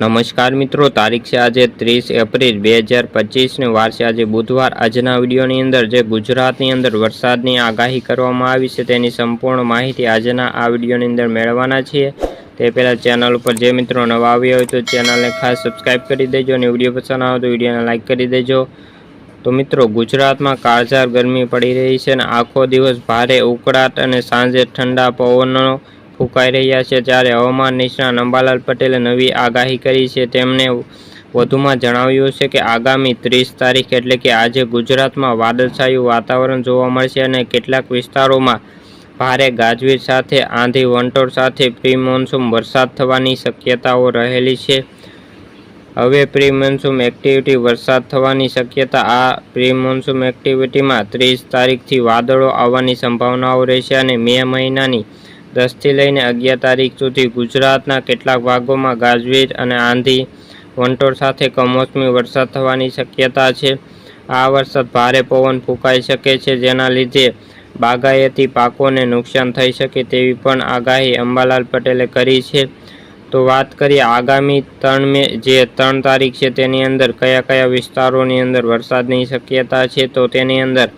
નમસ્કાર મિત્રો, તારીખ છે આજે ત્રીસ એપ્રિલ બે હજાર પચીસની વાર છે આજે બુધવાર. આજના વિડીયોની અંદર જે ગુજરાતની અંદર વરસાદની આગાહી કરવામાં આવી છે તેની સંપૂર્ણ માહિતી આજના આ વિડીયોની અંદર મેળવવાના છીએ. તે પહેલાં ચેનલ ઉપર જે મિત્રો નવા આવ્યા હોય તો ચેનલને ખાસ સબસ્ક્રાઈબ કરી દેજો અને વીડિયો પસંદ આવે તો વિડીયોને લાઇક કરી દેજો. તો મિત્રો, ગુજરાતમાં કાળઝાર ગરમી પડી રહી છે અને આખો દિવસ ભારે ઉકળાટ અને સાંજે ઠંડા પવનો ફૂંકાઈ રહ્યા છે ત્યારે હવામાન નિષ્ણાત અંબાલાલ પટેલે નવી આગાહી કરી છે. તેમણે વધુમાં જણાવ્યું છે કે આગામી ત્રીસ તારીખ એટલે કે આજે ગુજરાતમાં વાદળછાયું વાતાવરણ જોવા મળશે અને કેટલાક વિસ્તારોમાં ભારે ગાજવીજ સાથે આંધી વંટોળ સાથે પ્રી મોન્સૂન વરસાદ થવાની શક્યતાઓ રહેલી છે. હવે પ્રી મોન્સૂન એક્ટિવિટી વરસાદ થવાની શક્યતા, આ પ્રી મોન્સૂન એક્ટિવિટીમાં ત્રીસ તારીખથી વાદળો આવવાની સંભાવનાઓ રહેશે અને મે મહિનાની દસથી લઈને અગિયાર તારીખ સુધી ગુજરાતના કેટલાક ભાગોમાં ગાજવીજ અને આંધી વંટોળ સાથે કમોસમી વરસાદ થવાની શક્યતા છે. આ વરસાદ ભારે પવન ફૂંકાઈ શકે છે, જેના લીધે બાગાયતી પાકોને નુકસાન થઈ શકે તેવી પણ આગાહી અંબાલાલ પટેલે કરી છે. તો વાત કરીએ આગામી ત્રણ મે, જે ત્રણ તારીખ છે તેની અંદર કયા કયા વિસ્તારોની અંદર વરસાદની શક્યતા છે, તો તેની અંદર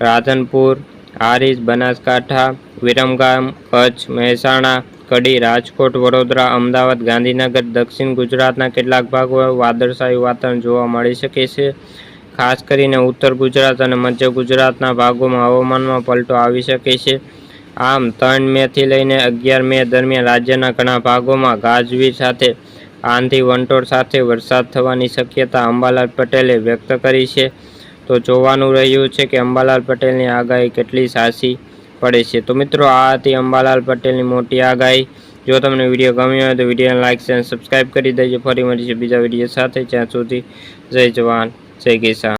રાધનપુર, હારીજ, બનાસકાંઠા વિરમગામ, કચ્છ, મહેસાણા, કડી, રાજકોટ, વડોદરા, અમદાવાદ, ગાંધીનગર, દક્ષિણ ગુજરાતના કેટલાક ભાગો વાદળછાયું વાતાવરણ જોવા મળી શકે છે. ખાસ કરીને ઉત્તર ગુજરાત અને મધ્ય ગુજરાતના ભાગોમાં હવામાનમાં પલટો આવી શકે છે. આમ, ત્રણ મેથી લઈને અગિયાર મે દરમિયાન રાજ્યના ઘણા ભાગોમાં ગાજવીજ સાથે આંધી વંટોળ સાથે વરસાદ થવાની શક્યતા અંબાલાલ પટેલે વ્યક્ત કરી છે. તો જોવાનું રહ્યું છે કે અંબાલાલ પટેલની આગાહી કેટલી સાચી પડે છે. તો મિત્રો આ હતી અંબાલાલ પટેલની મોટી આગાહી. જો તમને વીડિયો ગમ્યો હોય તો વિડીયોને લાઇક અને સબસ્ક્રાઈબ કરી દેજો. ફરી મળીશું બીજા વીડિયો સાથે. જ્યાં સુધી, જય જવાન, જય કિસાન.